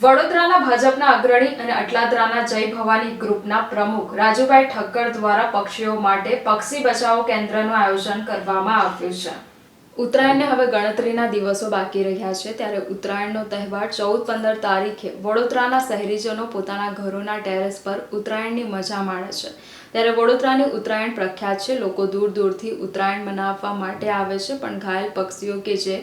વડોદરાના ભાજપના અગ્રણી અને અટલાદરાના જય ભવાની ગ્રુપના પ્રમુખ રાજુભાઈ ઠક્કર દ્વારા પક્ષીઓ માટે પક્ષી બચાવો કેન્દ્રનું આયોજન કરવામાં આવ્યું છે. ઉત્તરાયણને હવે ગણતરીના દિવસો બાકી રહ્યા છે ત્યારે ઉત્તરાયણનો તહેવાર ચૌદ પંદર તારીખે વડોદરાના શહેરીજનો પોતાના ઘરોના ટેરેસ પર ઉત્તરાયણની મજા માણે છે. ત્યારે વડોદરાની ઉત્તરાયણ પ્રખ્યાત છે. લોકો દૂર દૂરથી ઉત્તરાયણ મનાવવા માટે આવે છે, પણ ઘાયલ પક્ષીઓ કે જે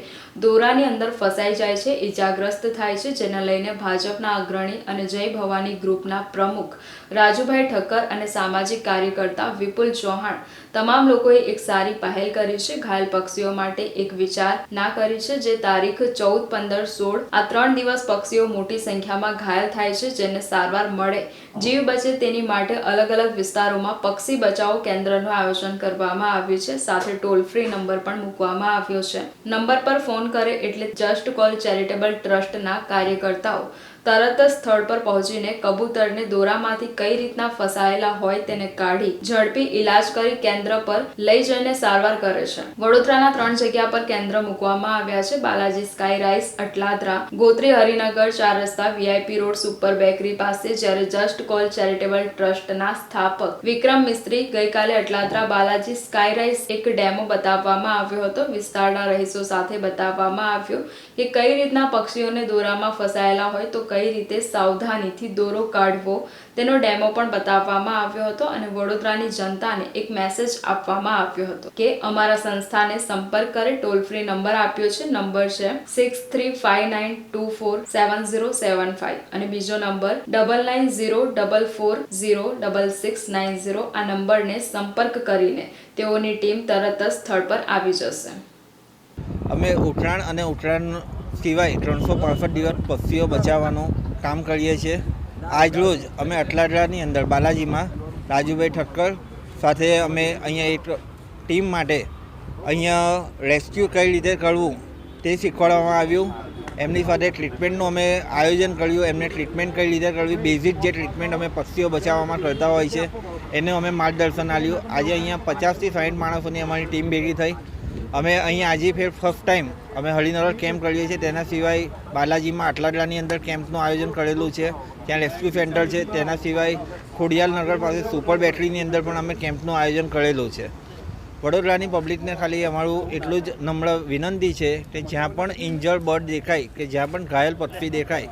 દોરાની અંદર ફસાઈ જાય છે ઇજાગ્રસ્ત થાય છે, જેને લઈને ભાજપના અગ્રણી અને જય ભવાની ગ્રુપના પ્રમુખ રાજુભાઈ ઠક્કર અને સામાજિક કાર્યકર્તા વિપુલ ચૌહાણ તમામ લોકોએ એક સારી પહેલ કરી છે. ઘાયલ પક્ષીઓ માટે એક વિચાર ના કરી છે, જે તારીખ ચૌદ પંદર સોળ આ ત્રણ દિવસ પક્ષીઓ મોટી સંખ્યામાં ઘાયલ થાય છે, જેને સારવાર મળે જીવ બચે તેની માટે અલગ અલગ વિસ્તારોમાં પક્ષી બચાવો કેન્દ્રનું આયોજન કરવામાં આવ્યું છે. સાથે ટોલ ફ્રી નંબર પણ મૂકવામાં આવ્યો છે. નંબર પર ફોન કરે એટલે જસ્ટ કોલ ચેરિટેબલ ટ્રસ્ટના કાર્યકર્તાઓ તરત જ સ્થળ પર પહોંચીને કબૂતરને દોરામાંથી કઈ રીતના ફસાયેલા હોય તેને કાઢી ઝડપી ઇલાજ કરી કેન્દ્ર પર લઈ જઈને સારવાર કરે છે. વડોદરાના ત્રણ જગ્યા પર કેન્દ્ર મૂકવામાં આવ્યા છે. બાલાજી સ્કાય રાઇસ, અટલાદરા, ગોત્રી હરિનગર, ચાર રસ્તા, વીઆઈપી રોડ, સુપર બેકરી પાસે જ્યારે જસ્ટ કોલ ચેરિટેબલ ટ્રસ્ટના સ્થાપક વિક્રમ મિસ્ત્રી ગઈકાલે અટલાદરા બાલાજી સ્કાય રાઇસ એક ડેમો બતાવવામાં આવ્યો હતો. વિસ્તારના રહીશો સાથે બતાવવામાં આવ્યો કે કઈ રીતના પક્ષીઓને દોરામાં ફસાયેલા હોય તો કઈ રીતે સાવધાનીથી દોરો કાઢવો તેનો ડેમો પણ બતાવવામાં આવ્યો હતો અને વડોદરાની જનતાને એક મેસેજ આપવામાં આવ્યો હતો કે અમારા સંસ્થાને સંપર્ક કરે ટોલ ફ્રી નંબર આપ્યો છે નંબર છે six three five nine two four seven zero seven five અને બીજો number double nine zero double four zero double six nine zero આ નંબરને સંપર્ક કરીને તેઓની ટીમ તરત જ સ્થળ પર આવી જશે. અમે ઉત્તરાયણ અને ઉત્તરાયણ સિવાય ત્રણસો પાંસઠ દિવસ પક્ષીઓ બચાવવાનું કામ કરીએ છીએ. આજરોજ અમે અટલાટલાની અંદર બાલાજીમાં રાજુભાઈ ઠક્કર સાથે અમે અહીંયા એક ટીમ માટે અહીંયા રેસ્ક્યુ કઈ રીતે કરવું તે શીખવાડવામાં આવ્યું. એમની સાથે ટ્રીટમેન્ટનું અમે આયોજન કર્યું, એમને ટ્રીટમેન્ટ કઈ રીતે કરવી, બેઝિક જે ટ્રીટમેન્ટ અમે પક્ષીઓ બચાવવામાં કરતા હોય છે, એને અમે માર્ગદર્શન આપ્યું. આજે અહીંયા પચાસથી સાઠ માણસોની અમારી ટીમ ભેગી થઈ. અમે અહીંયા આજે ફેર ફર્સ્ટ ટાઈમ અમે હરિનગર કેમ્પ કરીએ છીએ. તેના સિવાય બાલાજીમાં આટલાદરાની અંદર કેમ્પનું આયોજન કરેલું છે. ત્યાં રેસ્ક્યુ સેન્ટર છે. તેના સિવાય ખોડિયાલ નગર પાસે સુપર બેટરીની અંદર પણ અમે કેમ્પનું આયોજન કરેલું છે. વડોદરાની પબ્લિકને ખાલી અમારું એટલું જ નમ્ર વિનંતી છે કે જ્યાં પણ ઇન્જર્ડ બર્ડ દેખાય કે જ્યાં પણ ઘાયલ પક્ષી દેખાય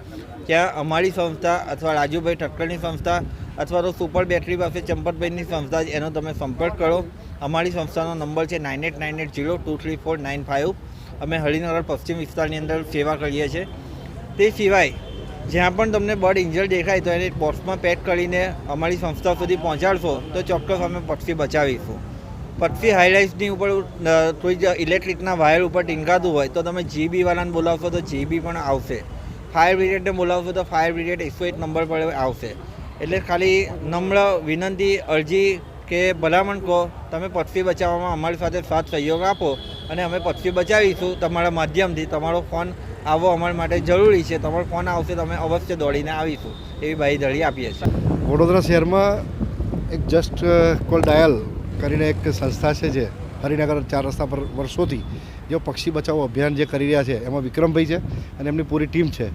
ત્યાં અમારી સંસ્થા અથવા રાજુભાઈ ઠક્કરની સંસ્થા અથવા તો સુપર બેટરી પાસે ચંપતભાઈની સંસ્થા એનો તમે સંપર્ક કરો. અમારી સંસ્થાનો નંબર છે nine eight nine eight zero two three four nine five. અમે હરિનગર પશ્ચિમ વિસ્તારની અંદર સેવા કરીએ છીએ. તે સિવાય, જ્યાં પણ તમને બર્ડ ઇન્જર દેખાય તો એને બોક્સમાં પેક કરીને અમારી સંસ્થા સુધી પહોંચાડશો, તો ચોક્કસ અમે પક્ષી બચાવીશું. પક્ષી હાઈલાઇટ્સની ઉપર કોઈ ઇલેક્ટ્રિકના વાયર ઉપર ટીંગાતું હોય તો તમે જીબીવાળાને બોલાવશો તો જીબી પણ આવશે. ફાયર બ્રિગેડને બોલાવશો તો ફાયર બ્રિગેડ એકસો એક નંબર પર આવશે. એટલે ખાલી નમ્ર વિનંતી, અરજી કે ભલામણ કહો, તમે પક્ષી બચાવવામાં અમારી સાથે સાથ સહયોગ આપો અને અમે પક્ષી બચાવીશું. તમારા માધ્યમથી તમારો ફોન આવવો અમારા માટે જરૂરી છે. તમારો ફોન આવશે તો અમે અવશ્ય દોડીને આવીશું. એવી બાંયધરી આપીએ છીએ. વડોદરા શહેરમાં એક જસ્ટ કોલ ડાયલ કરીને એક સંસ્થા છે જે હરિનગર ચાર રસ્તા પર વર્ષોથી જેઓ પક્ષી બચાવો અભિયાન જે કરી રહ્યા છે, એમાં વિક્રમભાઈ છે અને એમની પૂરી ટીમ છે.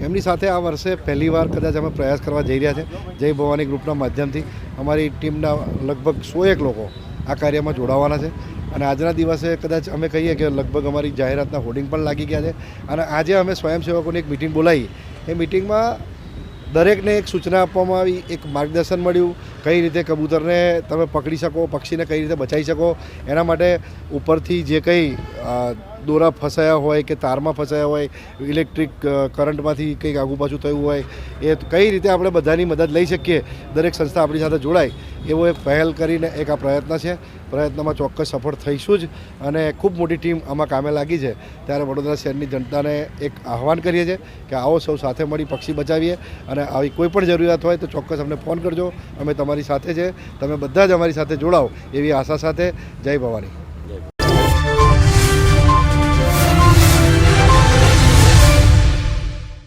એમની સાથે આ વર્ષે પહેલીવાર કદાચ અમે પ્રયાસ કરવા જઈ રહ્યા છે. જય ભવાની ગ્રુપના માધ્યમથી અમારી ટીમના લગભગ સો એક લોકો આ કાર્યમાં જોડાવાના છે. અને આજના દિવસે કદાચ અમે કહીએ કે લગભગ અમારી જાહેરાતના હોર્ડિંગ પણ લાગી ગયા છે. અને આજે અમે સ્વયંસેવકોની એક મિટિંગ બોલાવી. એ મિટિંગમાં દરેકને એક સૂચના આપવામાં આવી, એક માર્ગદર્શન મળ્યું, કઈ રીતે કબૂતરને તમે પકડી શકો, પક્ષીને કઈ રીતે બચાવી શકો, એના માટે ઉપરથી જે કંઈ દોરા ફસાયા હોય કે તારમાં ફસાયા હોય ઇલેક્ટ્રિક કરંટમાંથી કંઈક આગુ પાછું થયું હોય, એ કઈ રીતે આપણે બધાની મદદ લઈ શકીએ? દરેક સંસ્થા આપણી સાથે જોડાય. એવો એક પહેલ કરીને એક આ પ્રયત્ન છે. પ્રયત્નમાં ચોક્કસ સફળ થઈશું જ અને ખૂબ મોટી ટીમ આમાં કામે લાગી છે. ત્યારે વડોદરા શહેરની જનતાને એક આહવાન કરીએ છીએ કે આવો સૌ સાથે મળી પક્ષી બચાવીએ અને આવી કોઈ પણ જરૂરિયાત હોય તો ચોક્કસ અમને ફોન કરજો. અમે તમારી સાથે છે. તમે બધા જ અમારી સાથે જોડાઓ એવી આશા સાથે. જય ભવાની.